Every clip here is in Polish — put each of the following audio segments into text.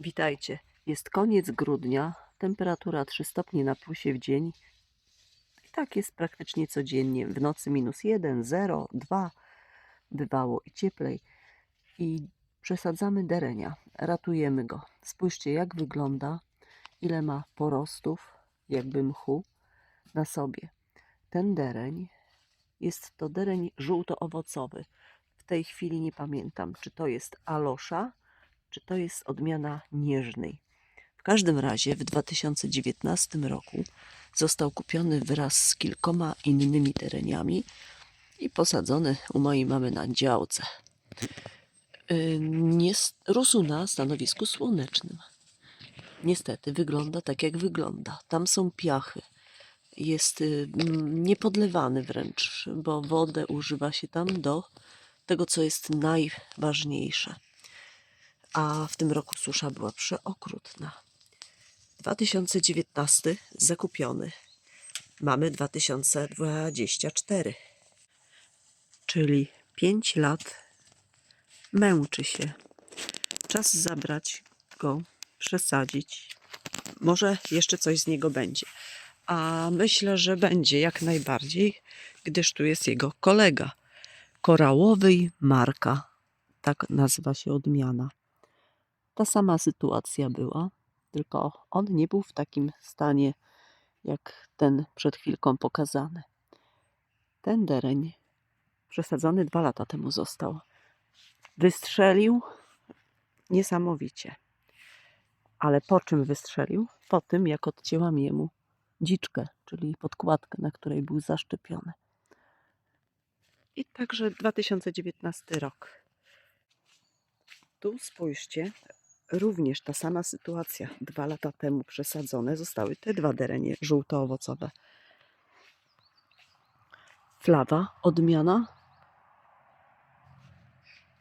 Witajcie. Jest koniec grudnia, temperatura 3 stopnie na plusie w dzień. I tak jest praktycznie codziennie. W nocy minus 1, 0, 2. Bywało i cieplej. I przesadzamy derenia. Ratujemy go. Spójrzcie, jak wygląda, ile ma porostów, jakby mchu na sobie. Ten dereń jest to dereń żółto-owocowy. W tej chwili nie pamiętam, czy to jest alosza, czy to jest odmiana nieżnej. W każdym razie w 2019 roku został kupiony wraz z kilkoma innymi tereniami i posadzony u mojej mamy na działce. S- rósł na stanowisku słonecznym. Niestety wygląda tak, jak wygląda. Tam są piachy. Jest y, niepodlewany wręcz, bo wodę używa się tam do tego, co jest najważniejsze a w tym roku susza była przeokrutna. 2019 zakupiony. Mamy 2024. Czyli 5 lat męczy się. Czas zabrać go, przesadzić. Może jeszcze coś z niego będzie. A myślę, że będzie jak najbardziej, gdyż tu jest jego kolega. Korałowy Marka. Tak nazywa się odmiana ta sama sytuacja była, tylko on nie był w takim stanie, jak ten przed chwilką pokazany. Ten dereń przesadzony dwa lata temu został. Wystrzelił niesamowicie. Ale po czym wystrzelił? Po tym, jak odcięłam jemu dziczkę, czyli podkładkę, na której był zaszczepiony. I także 2019 rok. Tu spójrzcie, również ta sama sytuacja. Dwa lata temu przesadzone zostały te dwa derenie żółto-owocowe. Flawa, odmiana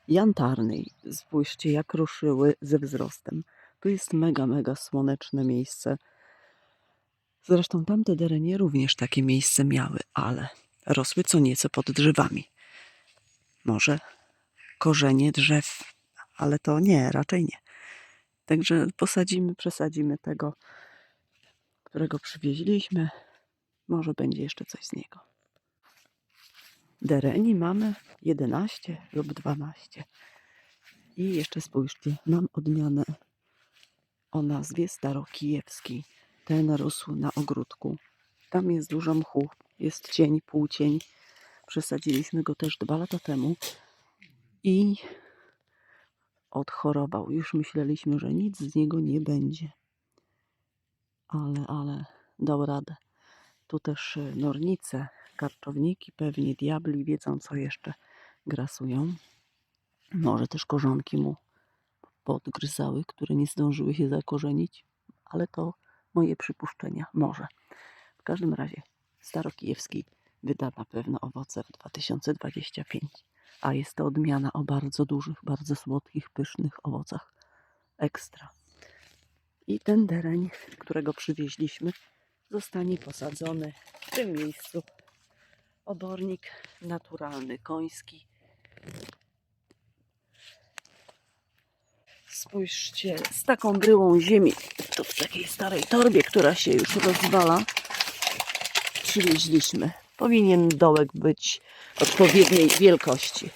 jantarnej. Spójrzcie, jak ruszyły ze wzrostem. Tu jest mega, mega słoneczne miejsce. Zresztą tamte derenie również takie miejsce miały, ale rosły co nieco pod drzewami. Może korzenie drzew, ale to nie, raczej nie. Także posadzimy, przesadzimy tego, którego przywieźliśmy. Może będzie jeszcze coś z niego. Dereni mamy 11 lub 12. I jeszcze spójrzcie, mam odmianę o nazwie Starokijewski. Ten rósł na ogródku. Tam jest dużo mchu, jest cień, półcień. Przesadziliśmy go też dwa lata temu i odchorował. Już myśleliśmy, że nic z niego nie będzie. Ale, ale dał radę. Tu też y, nornice, karczowniki, pewnie diabli wiedzą, co jeszcze grasują. Może też korzonki mu podgryzały, które nie zdążyły się zakorzenić, ale to moje przypuszczenia. Może. W każdym razie Starokijewski wyda na pewno owoce w 2025 a jest to odmiana o bardzo dużych, bardzo słodkich, pysznych owocach. Ekstra. I ten dereń, którego przywieźliśmy, zostanie posadzony w tym miejscu. Obornik naturalny, koński. Spójrzcie, z taką bryłą ziemi, tu w takiej starej torbie, która się już rozwala, przywieźliśmy. Powinien dołek być odpowiedniej wielkości.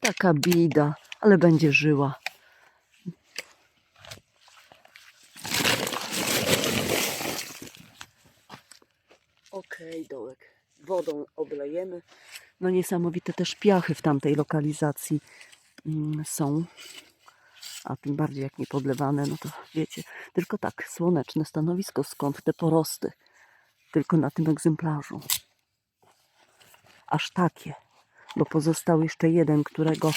Taka bida, ale będzie żyła. Okej, dołek. Wodą oblejemy. No niesamowite też piachy w tamtej lokalizacji mm, są. A tym bardziej jak nie podlewane, no to wiecie. Tylko tak, słoneczne stanowisko, skąd te porosty tylko na tym egzemplarzu. Aż takie, bo pozostał jeszcze jeden, którego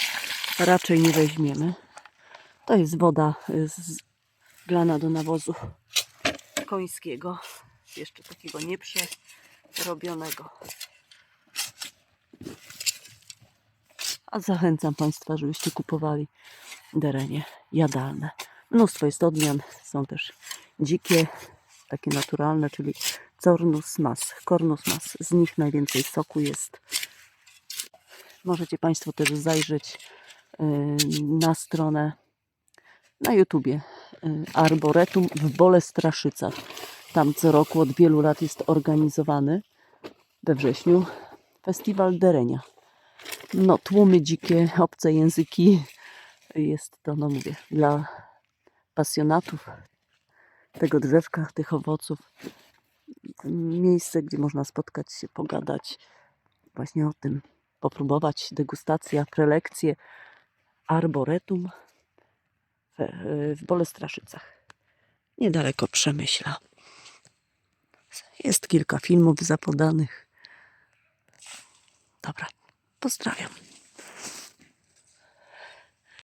raczej nie weźmiemy. To jest woda z glana do nawozu końskiego. Jeszcze takiego nieprzerobionego. A zachęcam Państwa, żebyście kupowali derenie jadalne. Mnóstwo jest odmian, są też dzikie, takie naturalne, czyli Cornus mas, Cornus mas. Z nich najwięcej soku jest. Możecie Państwo też zajrzeć yy, na stronę na YouTubie y, Arboretum w Bolestraszycach. Tam co roku od wielu lat jest organizowany we wrześniu festiwal derenia. No, tłumy dzikie, obce języki. Jest to, no mówię, dla pasjonatów tego drzewka, tych owoców. Miejsce, gdzie można spotkać się, pogadać właśnie o tym, popróbować degustacja, prelekcje Arboretum w, w Bolestraszycach. Niedaleko Przemyśla. Jest kilka filmów zapodanych. Dobra, pozdrawiam.